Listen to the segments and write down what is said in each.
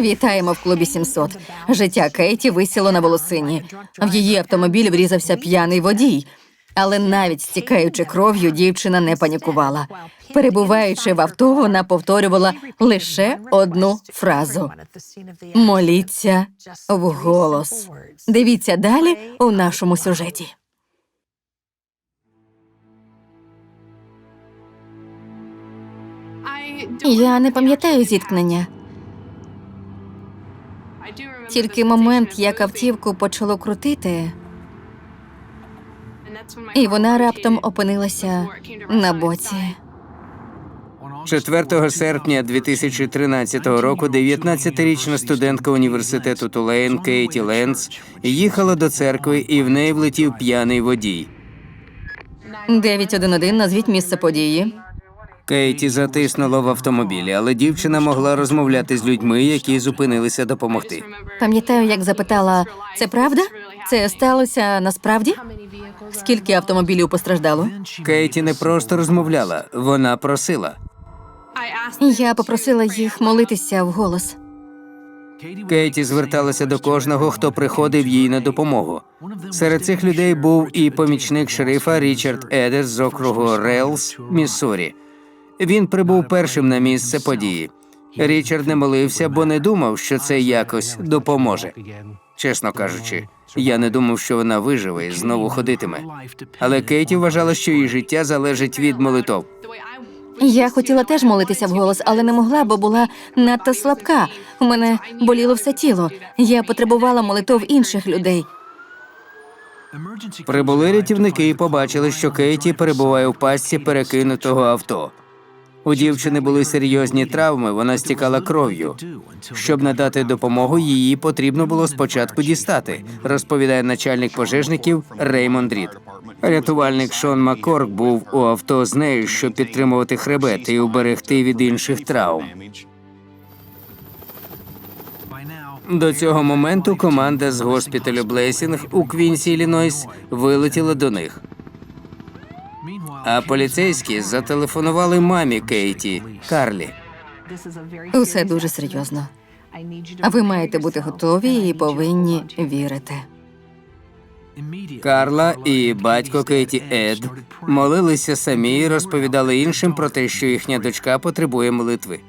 Вітаємо в клубі 700. Життя Кейті висіло на волосині. В її автомобіль врізався п'яний водій. Але навіть стікаючи кров'ю, дівчина не панікувала. Перебуваючи в авто, вона повторювала лише одну фразу: моліться вголос. Дивіться далі у нашому сюжеті. Я не пам'ятаю зіткнення, тільки момент, як автівку почало крутити, і вона раптом опинилася на боці. 4 серпня 2013 року 19-річна студентка університету Тулейн Кейті Ленц їхала до церкви і в неї влетів п'яний водій. 911, назвіть місце події. Кейті затиснуло в автомобілі, але дівчина могла розмовляти з людьми, які зупинилися допомогти. Пам'ятаю, як запитала: це правда? Це сталося насправді? Скільки автомобілів постраждало? Кейті не просто розмовляла, вона просила. Я попросила їх молитися вголос. Кейті зверталася до кожного, хто приходив їй на допомогу. Серед цих людей був і помічник шерифа Річард Едерс з округу Рейлс, Міссурі. Він прибув першим на місце події. Річард не молився, бо не думав, що це якось допоможе. Чесно кажучи, я не думав, що вона виживе і знову ходитиме. Але Кейті вважала, що її життя залежить від молитов. Я хотіла теж молитися вголос, але не могла, бо була надто слабка. У мене боліло все тіло. Я потребувала молитов інших людей. Прибули рятівники і побачили, що Кейті перебуває у пастці перекинутого авто. У дівчини були серйозні травми, вона стікала кров'ю. Щоб надати допомогу, її потрібно було спочатку дістати, розповідає начальник пожежників Реймонд Рід. Рятувальник Шон Маккорк був у авто з нею, щоб підтримувати хребет і уберегти від інших травм. До цього моменту команда з госпіталю Блейсінг у Квінсі, Іллінойс, вилетіла до них. А поліцейські зателефонували мамі Кейті Карлі. Усе дуже серйозно. А ви маєте бути готові і повинні вірити. Карла і батько Кейті Ед молилися самі і розповідали іншим про те, що їхня дочка потребує молитви.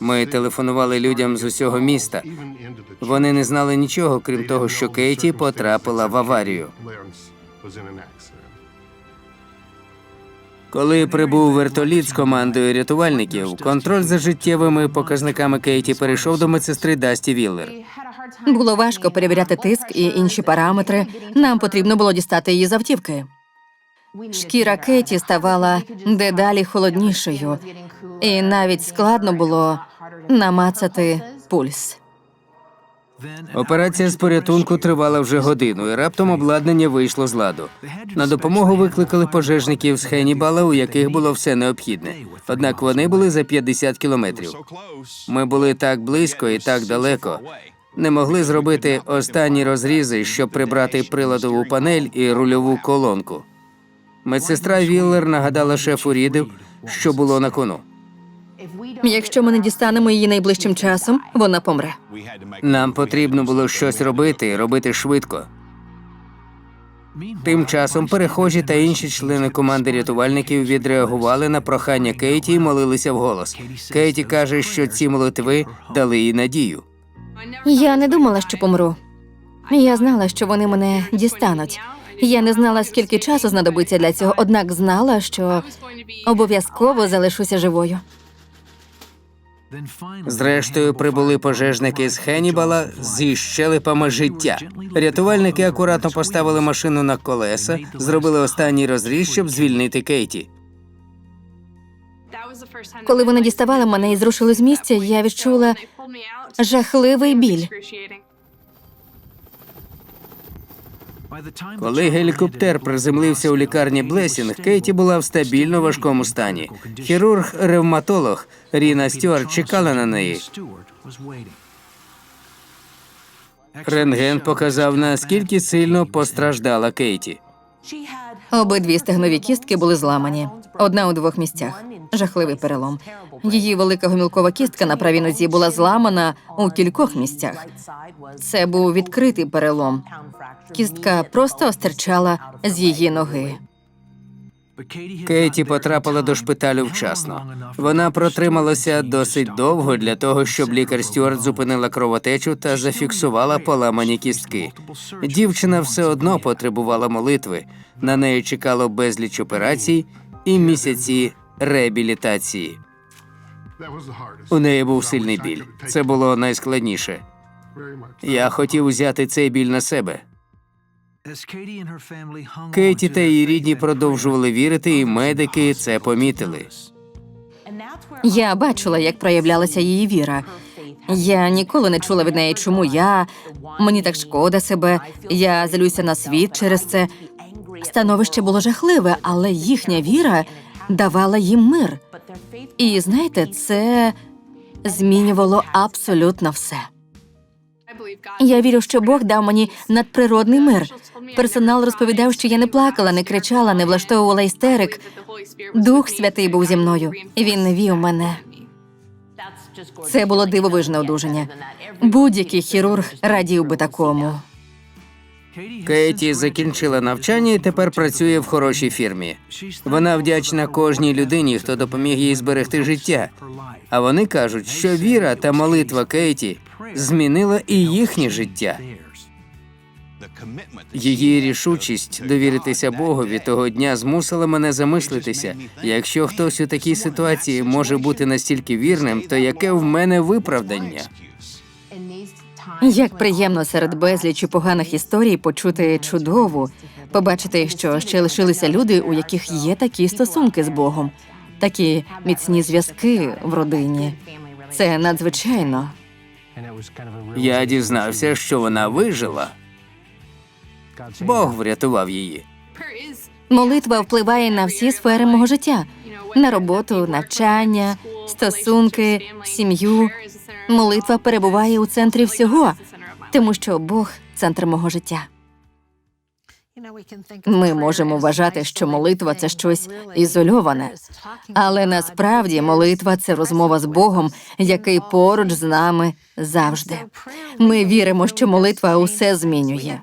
Ми телефонували людям з усього міста. Вони не знали нічого, крім того, що Кейті потрапила в аварію. Коли прибув вертоліт з командою рятувальників, контроль за життєвими показниками Кейті перейшов до медсестри Дасті Віллер. Було важко перевіряти тиск і інші параметри. Нам потрібно було дістати її з автівки. Шкіра Кеті ставала дедалі холоднішою, і навіть складно було намацати пульс. Операція з порятунку тривала вже годину, і раптом обладнання вийшло з ладу. На допомогу викликали пожежників з Хеннібала, у яких було все необхідне. Однак вони були за 50 кілометрів. Ми були так близько і так далеко. Не могли зробити останні розрізи, щоб прибрати приладову панель і рульову колонку. Медсестра Віллер нагадала шефу Рідив, що було на кону. Якщо ми не дістанемо її найближчим часом, вона помре. Нам потрібно було щось робити робити швидко. Тим часом перехожі та інші члени команди рятувальників відреагували на прохання Кейті і молилися вголос. Кейті каже, що ці молитви дали їй надію. Я не думала, що помру. Я знала, що вони мене дістануть. Я не знала, скільки часу знадобиться для цього, однак знала, що обов'язково залишуся живою. Зрештою, прибули пожежники з Хеннібала зі щелепами життя. Рятувальники акуратно поставили машину на колеса, зробили останній розріз, щоб звільнити Кейті. Коли вони діставали мене і зрушили з місця, я відчула жахливий біль. Коли гелікоптер приземлився у лікарні Блесінг, Кейті була в стабільно важкому стані. Хірург-ревматолог Ріна Стюарт чекала на неї. Рентген показав, наскільки сильно постраждала Кейті. Обидві стегнові кістки були зламані. Одна у двох місцях. Жахливий перелом. Її велика гомілкова кістка на правій нозі була зламана у кількох місцях. Це був відкритий перелом. Кістка просто остерчала з її ноги. Кейті потрапила до шпиталю вчасно. Вона протрималася досить довго для того, щоб лікар Стюарт зупинила кровотечу та зафіксувала поламані кістки. Дівчина все одно потребувала молитви. На неї чекало безліч операцій і місяці реабілітації. У неї був сильний біль. Це було найскладніше. Я хотів взяти цей біль на себе. Кейті та її рідні продовжували вірити, і медики це помітили. Я бачила, як проявлялася її віра. Я ніколи не чула від неї, чому я мені так шкода себе. Я злюся на світ через це. Становище було жахливе, але їхня віра давала їм мир. І знаєте, це змінювало абсолютно все. Я вірю, що Бог дав мені надприродний мир. Персонал розповідав, що я не плакала, не кричала, не влаштовувала істерик. Дух Святий був зі мною. Він не вів мене. Це було дивовижне одужання. Будь-який хірург радів би такому. Кейті закінчила навчання і тепер працює в хорошій фірмі. Вона вдячна кожній людині, хто допоміг їй зберегти життя. А вони кажуть, що віра та молитва Кейті змінила і їхнє життя. Її рішучість довіритися Богові того дня змусила мене замислитися. Якщо хтось у такій ситуації може бути настільки вірним, то яке в мене виправдання? Як приємно серед безлічі поганих історій почути чудову, побачити, що ще лишилися люди, у яких є такі стосунки з Богом, такі міцні зв'язки в родині. Це надзвичайно. Я дізнався, що вона вижила. Бог врятував її. Молитва впливає на всі сфери мого життя: на роботу, навчання, стосунки, сім'ю. Молитва перебуває у центрі всього, тому що Бог центр мого життя. Ми можемо вважати, що молитва це щось ізольоване, Але насправді молитва це розмова з Богом, який поруч з нами завжди. Ми віримо, що молитва усе змінює.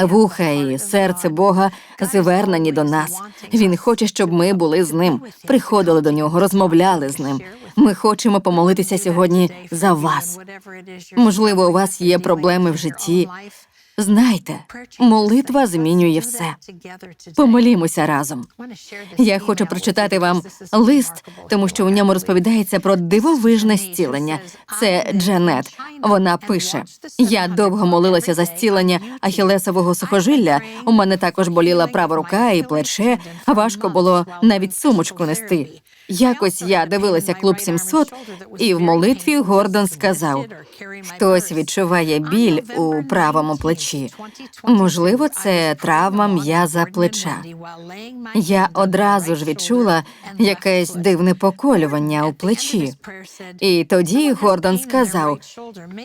Вуха і серце Бога звернені до нас. Він хоче, щоб ми були з ним, приходили до нього, розмовляли з ним. Ми хочемо помолитися сьогодні за вас. Можливо, у вас є проблеми в житті. Знайте, молитва змінює все. Помолімося разом. Я хочу прочитати вам лист, тому що у ньому розповідається про дивовижне зцілення. Це Джанет. Вона пише: Я довго молилася за зцілення ахілесового сухожилля. У мене також боліла права рука і плече. Важко було навіть сумочку нести. Якось я дивилася клуб 700, і в молитві Гордон сказав: хтось відчуває біль у правому плечі. Можливо, це травма м'яза плеча. Я одразу ж відчула якесь дивне поколювання у плечі. І тоді Гордон сказав: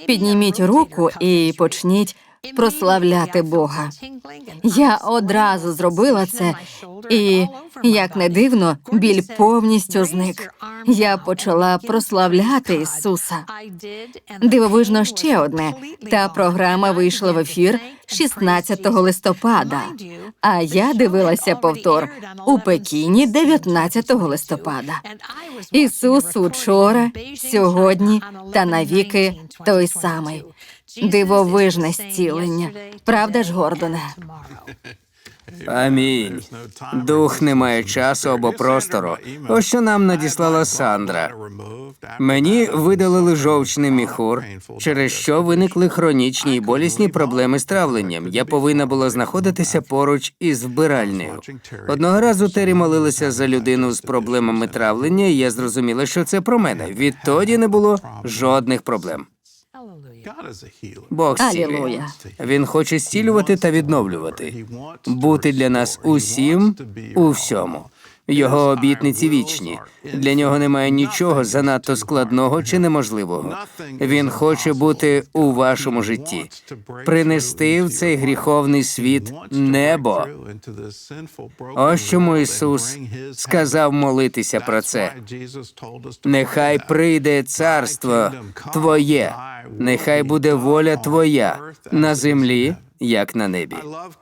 підніміть руку і почніть прославляти Бога. Я одразу зробила це, і як не дивно, біль повністю зник. Я почала прославляти Ісуса. Дивовижно ще одне. Та програма вийшла в ефір 16 листопада. А я дивилася повтор у Пекіні 19 листопада. Ісус учора, сьогодні та навіки той самий. Дивовижне зцілення. Правда ж, Гордоне? Амінь. Дух не має часу або простору. Ось що нам надіслала Сандра. Мені видалили жовчний міхур, через що виникли хронічні і болісні проблеми з травленням. Я повинна була знаходитися поруч із вбиральнею. Одного разу Тері молилася за людину з проблемами травлення, і я зрозуміла, що це про мене. Відтоді не було жодних проблем. Бог зцілює. Він хоче зцілювати та відновлювати, бути для нас усім у всьому. Його обітниці вічні. Для нього немає нічого занадто складного чи неможливого. Він хоче бути у вашому житті, принести в цей гріховний світ небо. Ось чому Ісус сказав молитися про це. Нехай прийде царство Твоє, нехай буде воля Твоя на землі, як на небі.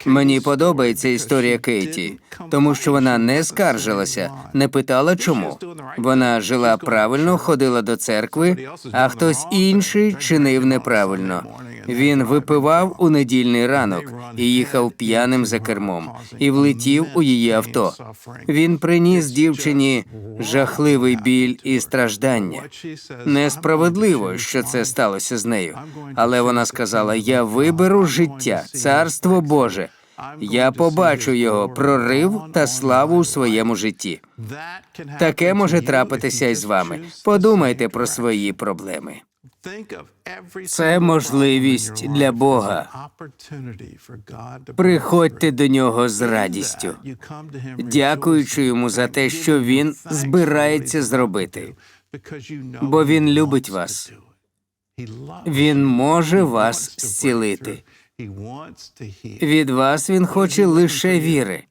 Мені подобається історія Кейті, тому що вона не скаржилася, не питала чому. Вона жила правильно, ходила до церкви, а хтось інший чинив неправильно. Він випивав у недільний ранок і їхав п'яним за кермом і влетів у її авто. Він приніс дівчині жахливий біль і страждання. Несправедливо, що це сталося з нею. Але вона сказала: Я виберу життя, царство Боже. Я побачу його прорив та славу у своєму житті. Таке може трапитися і з вами. Подумайте про свої проблеми. Це можливість для Бога. Приходьте до нього з радістю, дякуючи йому за те, що він збирається зробити, бо він любить вас. Він може вас зцілити. Від вас він хоче лише віри.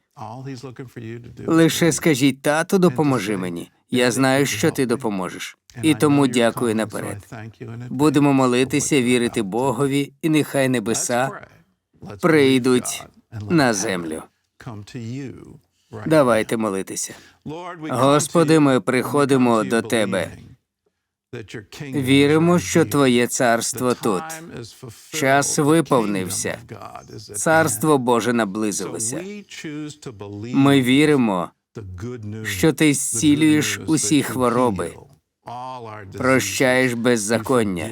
Лише скажіть, тату, допоможи мені. Я знаю, що ти допоможеш. І тому дякую наперед. Будемо молитися, вірити Богові, і нехай небеса прийдуть на землю. Давайте молитися. Господи, ми приходимо до Тебе. Віримо, що Твоє царство тут. Час виповнився. Царство Боже наблизилося. Ми віримо, що ти зцілюєш усі хвороби, прощаєш беззаконня.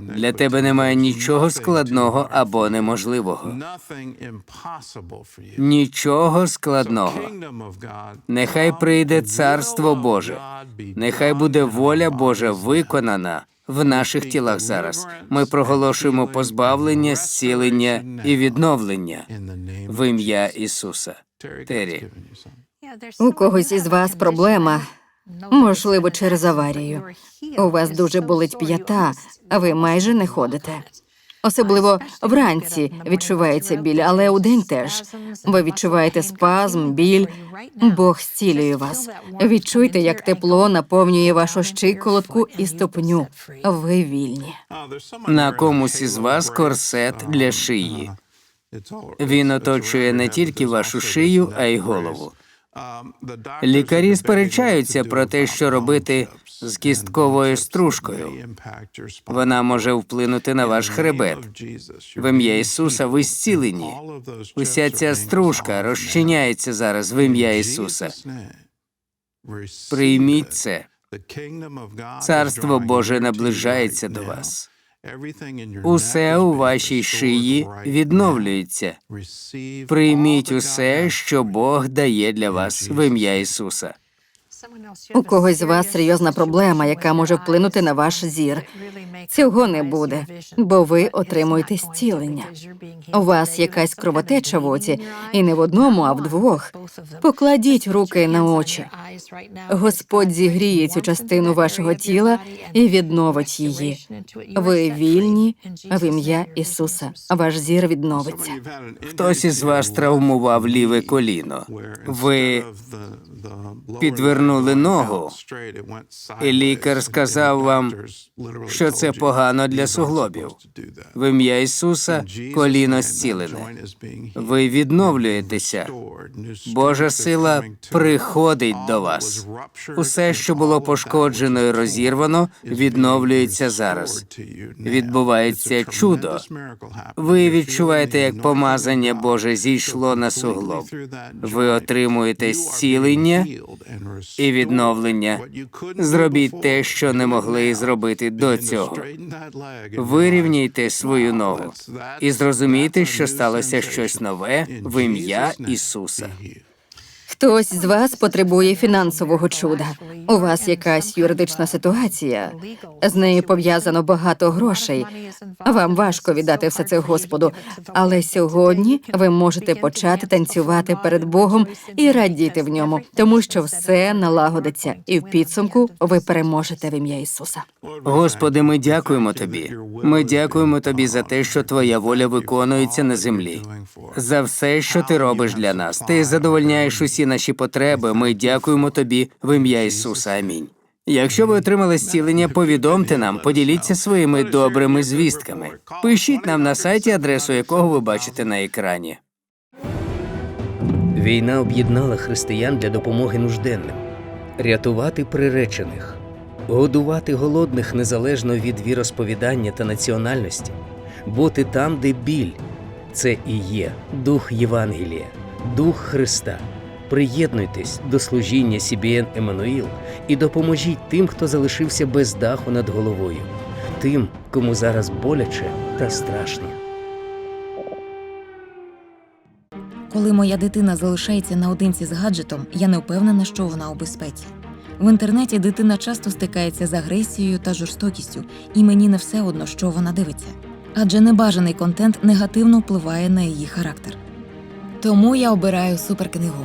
Для тебе немає нічого складного або неможливого. Нічого складного. Нехай прийде царство Боже. Нехай буде воля Божа виконана в наших тілах зараз. Ми проголошуємо позбавлення, зцілення і відновлення в ім'я Ісуса. Террі. У когось із вас проблема, можливо, через аварію. У вас дуже болить п'ята, а ви майже не ходите. Особливо вранці відчувається біль, але удень теж. Ви відчуваєте спазм, біль. Бог зцілює вас. Відчуйте, як тепло наповнює вашу щиколотку і ступню. Ви вільні. На комусь із вас корсет для шиї. Він оточує не тільки вашу шию, а й голову. Лікарі сперечаються про те, що робити з кістковою стружкою. Вона може вплинути на ваш хребет. В ім'я Ісуса ви зцілені. Уся ця стружка розчиняється зараз в ім'я Ісуса. Прийміть це. Царство Боже наближається до вас. Усе у вашій шиї відновлюється. Прийміть усе, що Бог дає для вас в ім'я Ісуса. У когось з вас серйозна проблема, яка може вплинути на ваш зір. Цього не буде, бо ви отримуєте зцілення. У вас якась кровотеча в оці, і не в одному, а в двох. Покладіть руки на очі. Господь зігріє цю частину вашого тіла і відновить її. Ви вільні в ім'я Ісуса. Ваш зір відновиться. Хтось із вас травмував ліве коліно. Ви підвернули ногу, і лікар сказав вам, що це погано для суглобів. В ім'я Ісуса коліно зцілене. Ви відновлюєтеся. Божа сила приходить до вас. Усе, що було пошкоджено і розірвано, відновлюється зараз. Відбувається чудо. Ви відчуваєте, як помазання Боже зійшло на суглоб. Ви отримуєте зцілення і відновлення. Зробіть те, що не могли зробити до цього. Вирівняйте свою ногу і зрозумійте, що сталося щось нове в ім'я Ісуса. Хтось з вас потребує фінансового чуда. У вас якась юридична ситуація. З нею пов'язано багато грошей. Вам важко віддати все це Господу, але сьогодні ви можете почати танцювати перед Богом і радіти в ньому, тому що все налагодиться, і в підсумку ви переможете в ім'я Ісуса. Господи, ми дякуємо тобі. Ми дякуємо тобі за те, що твоя воля виконується на землі. За все, що ти робиш для нас. Ти задовольняєш усі наші потреби. Ми дякуємо тобі в ім'я Ісуса. Амінь. Якщо ви отримали зцілення, повідомте нам, поділіться своїми добрими звістками. Пишіть нам на сайті, адресу якого ви бачите на екрані. Війна об'єднала християн для допомоги нужденним, рятувати приречених, годувати голодних незалежно від віросповідання та національності, бути там, де біль. Це і є дух Євангелія, дух Христа. Приєднуйтесь до служіння CBN Еммануїл і допоможіть тим, хто залишився без даху над головою, тим, кому зараз боляче та страшно. Коли моя дитина залишається наодинці з гаджетом, я не впевнена, що вона у безпеці. В інтернеті дитина часто стикається з агресією та жорстокістю, і мені не все одно, що вона дивиться. Адже небажаний контент негативно впливає на її характер. Тому я обираю суперкнигу.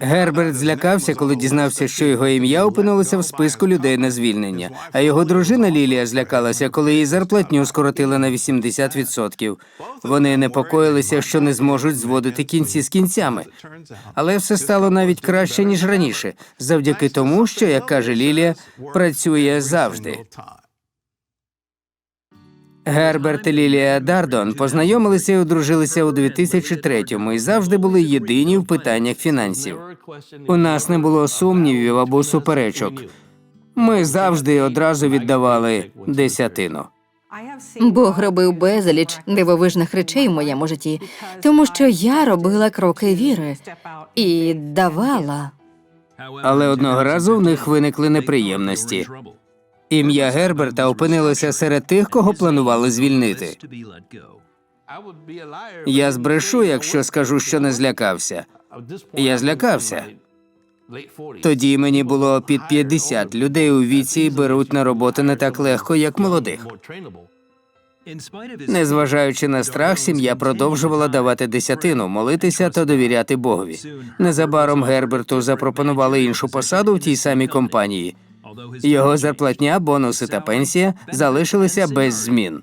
Герберт злякався, коли дізнався, що його ім'я опинилося в списку людей на звільнення. А його дружина Лілія злякалася, коли її зарплатню скоротили на 80%. Вони непокоїлися, що не зможуть зводити кінці з кінцями. Але все стало навіть краще ніж раніше, завдяки тому, що, як каже Лілія, працює завжди. Герберт і Лілія Дардон познайомилися і одружилися у 2003-му і завжди були єдині в питаннях фінансів. У нас не було сумнівів або суперечок. Ми завжди одразу віддавали десятину. Бог робив безліч дивовижних речей в моєму житті, тому що я робила кроки віри і давала. Але одного разу в них виникли неприємності. Ім'я Герберта опинилося серед тих, кого планували звільнити. Я збрешу, якщо скажу, що не злякався. Я злякався. Тоді мені було під 50. Людей у віці беруть на роботу не так легко, як молодих. Незважаючи на страх, сім'я продовжувала давати десятину, молитися та довіряти Богові. Незабаром Герберту запропонували іншу посаду в тій самій компанії. Його зарплатня, бонуси та пенсія залишилися без змін.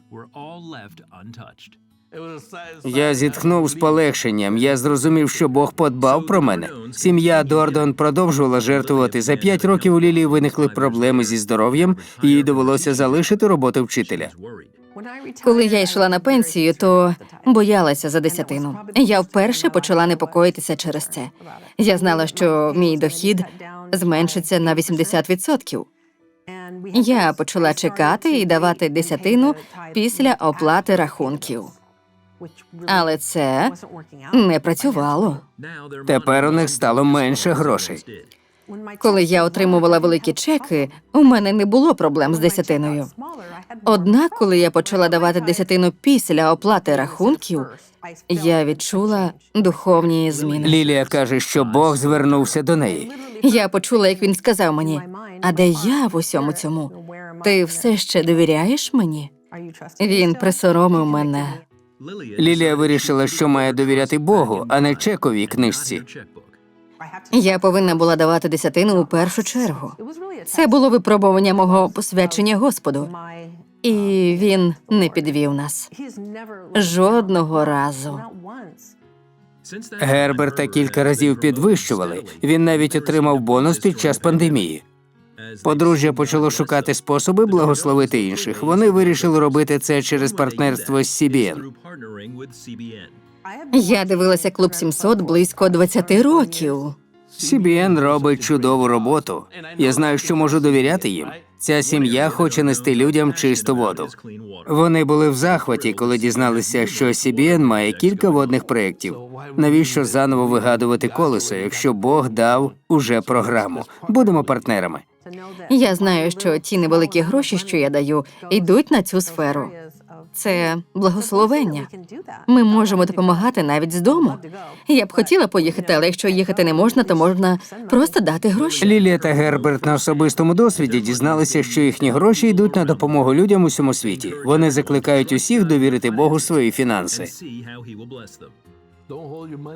Я зітхнув з полегшенням. Я зрозумів, що Бог подбав про мене. Сім'я Дордон продовжувала жертвувати. За п'ять років у Лілії виникли проблеми зі здоров'ям, їй довелося залишити роботу вчителя. Коли я йшла на пенсію, то боялася за десятину. Я вперше почала непокоїтися через це. Я знала, що мій дохід зменшиться на 80%. Я почала чекати і давати десятину після оплати рахунків. Але це не працювало. Тепер у них стало менше грошей. Коли я отримувала великі чеки, у мене не було проблем з десятиною. Однак, коли я почала давати десятину після оплати рахунків, я відчула духовні зміни. Лілія каже, що Бог звернувся до неї. Я почула, як він сказав мені: а де я в усьому цьому? Ти все ще довіряєш мені? Він присоромив мене. Лілія вирішила, що має довіряти Богу, а не чековій книжці. Я повинна була давати десятину у першу чергу. Це було випробування мого посвячення Господу, і він не підвів нас жодного разу. Герберта кілька разів підвищували. Він навіть отримав бонус під час пандемії. Подружжя почало шукати способи благословити інших. Вони вирішили робити це через партнерство з CBN. Я дивилася клуб 700 близько 20 років. CBN робить чудову роботу. Я знаю, що можу довіряти їм. Ця сім'я хоче нести людям чисту воду. Вони були в захваті, коли дізналися, що CBN має кілька водних проєктів. Навіщо заново вигадувати колесо, якщо Бог дав уже програму? Будемо партнерами. Я знаю, що ті невеликі гроші, що я даю, йдуть на цю сферу. Це благословення. Ми можемо допомагати навіть з дому. Я б хотіла поїхати, але якщо їхати не можна, то можна просто дати гроші. Лілія та Герберт на особистому досвіді дізналися, що їхні гроші йдуть на допомогу людям у всьому світі. Вони закликають усіх довірити Богу свої фінанси.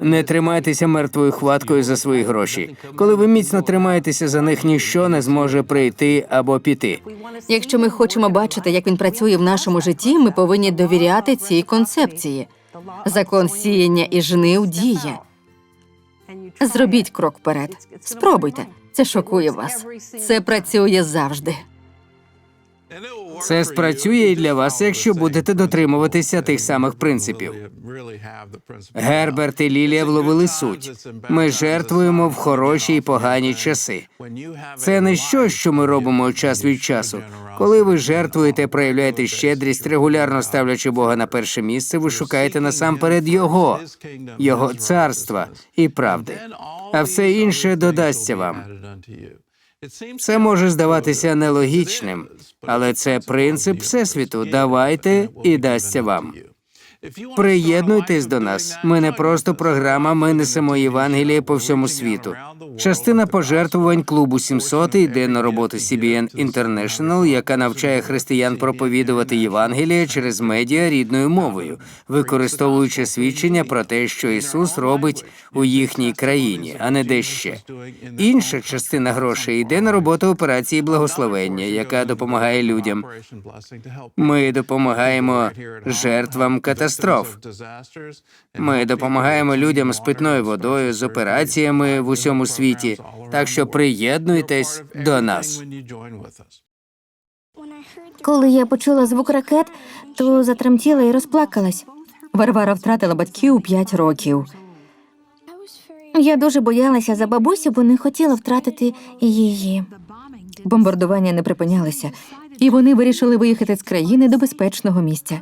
Не тримайтеся мертвою хваткою за свої гроші. Коли ви міцно тримаєтеся за них, ніщо не зможе прийти або піти. Якщо ми хочемо бачити, як він працює в нашому житті, ми повинні довіряти цій концепції. Закон сіяння і жнив діє. Зробіть крок вперед. Спробуйте. Це шокує вас. Це працює завжди. Це спрацює і для вас, якщо будете дотримуватися тих самих принципів. Герберт і Лілія вловили суть. Ми жертвуємо в хороші і погані часи. Це не щось, що ми робимо час від часу. Коли ви жертвуєте, проявляєте щедрість, регулярно ставлячи Бога на перше місце, ви шукаєте насамперед Його, Його царства і правди. А все інше додасться вам. Це може здаватися нелогічним, але це принцип Всесвіту. Давайте і дасться вам. Приєднуйтесь до нас. Ми не просто програма, ми несемо Євангеліє по всьому світу. Частина пожертвувань клубу 700 йде на роботу CBN International, яка навчає християн проповідувати Євангеліє через медіа рідною мовою, використовуючи свідчення про те, що Ісус робить у їхній країні, а не де ще. Інша частина грошей йде на роботу операції благословення, яка допомагає людям. Ми допомагаємо жертвам катастроф. Ми допомагаємо людям з питною водою, з операціями в усьому світі. Так що приєднуйтесь до нас. Коли я почула звук ракет, то затремтіла і розплакалась. Варвара втратила батьків у 5 років. Я дуже боялася за бабусю, бо не хотіла втратити її. Бомбардування не припинялися, і вони вирішили виїхати з країни до безпечного місця.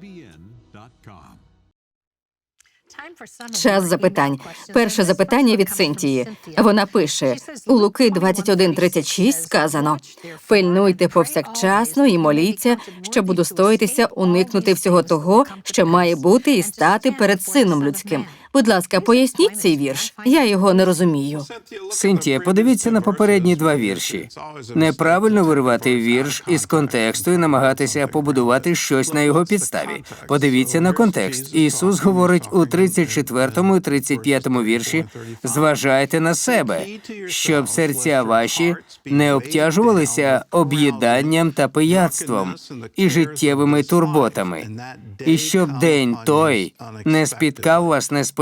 Час запитань. Перше запитання від Синтії. Вона пише у Луки 21.36 сказано: пильнуйте повсякчасно і моліться, щоб удостоїтися уникнути всього того, що має бути і стати перед сином людським. Будь ласка, поясніть цей вірш. Я його не розумію. Синтія, подивіться на попередні два вірші. Неправильно виривати вірш із контексту і намагатися побудувати щось на його підставі. Подивіться на контекст. Ісус говорить у 34 і 35 вірші: зважайте на себе, щоб серця ваші не обтяжувалися об'їданням та пияцтвом і життєвими турботами, і щоб день той не спіткав вас несподівано,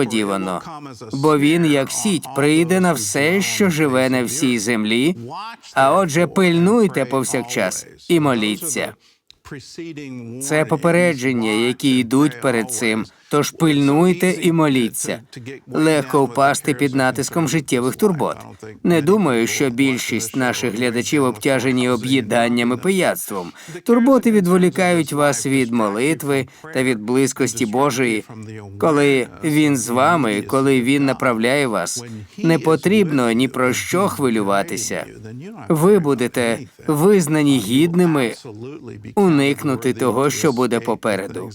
бо він, як сіть, прийде на все, що живе на всій землі. А отже, пильнуйте повсякчас і моліться. Це попередження, які йдуть перед цим. Тож пильнуйте і моліться. Легко впасти під натиском життєвих турбот. Не думаю, що більшість наших глядачів обтяжені об'їданням і пияцтвом. Турботи відволікають вас від молитви та від близькості Божої. Коли він з вами, коли він направляє вас, не потрібно ні про що хвилюватися. Ви будете визнані гідними уникнути того, що буде попереду.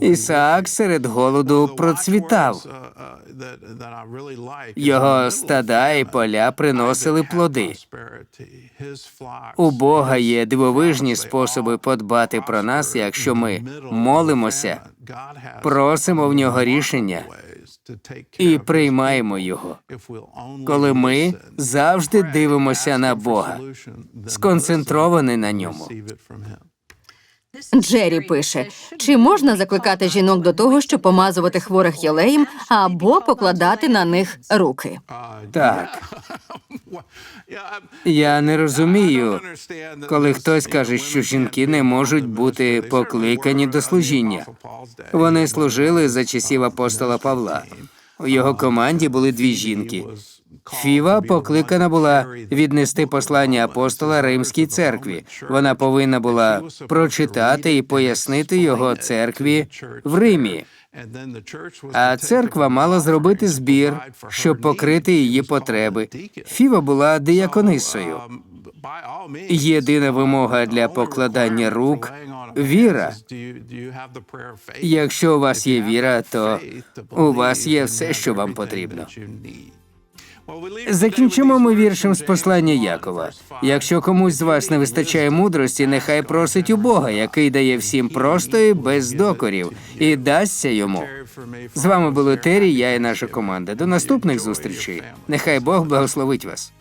Ісаак серед голоду процвітав. Його стада і поля приносили плоди. У Бога є дивовижні способи подбати про нас, якщо ми молимося, просимо в нього рішення і приймаємо його. Коли ми завжди дивимося на Бога, сконцентровані на ньому. Джері пише: чи можна закликати жінок до того, щоб помазувати хворих єлеєм або покладати на них руки? Так, я не розумію, коли хтось каже, що жінки не можуть бути покликані до служіння. Вони служили за часів апостола Павла. У його команді були дві жінки. Фіва покликана була віднести послання апостола Римській церкві. Вона повинна була прочитати і пояснити його церкві в Римі. А церква мала зробити збір, щоб покрити її потреби. Фіва була дияконисою. Єдина вимога для покладання рук віра. Якщо у вас є віра, то у вас є все, що вам потрібно. Закінчимо ми віршем з послання Якова. Якщо комусь з вас не вистачає мудрості, нехай просить у Бога, який дає всім просто і без докорів, і дасться йому. З вами були Террі, я і наша команда. До наступних зустрічей. Нехай Бог благословить вас.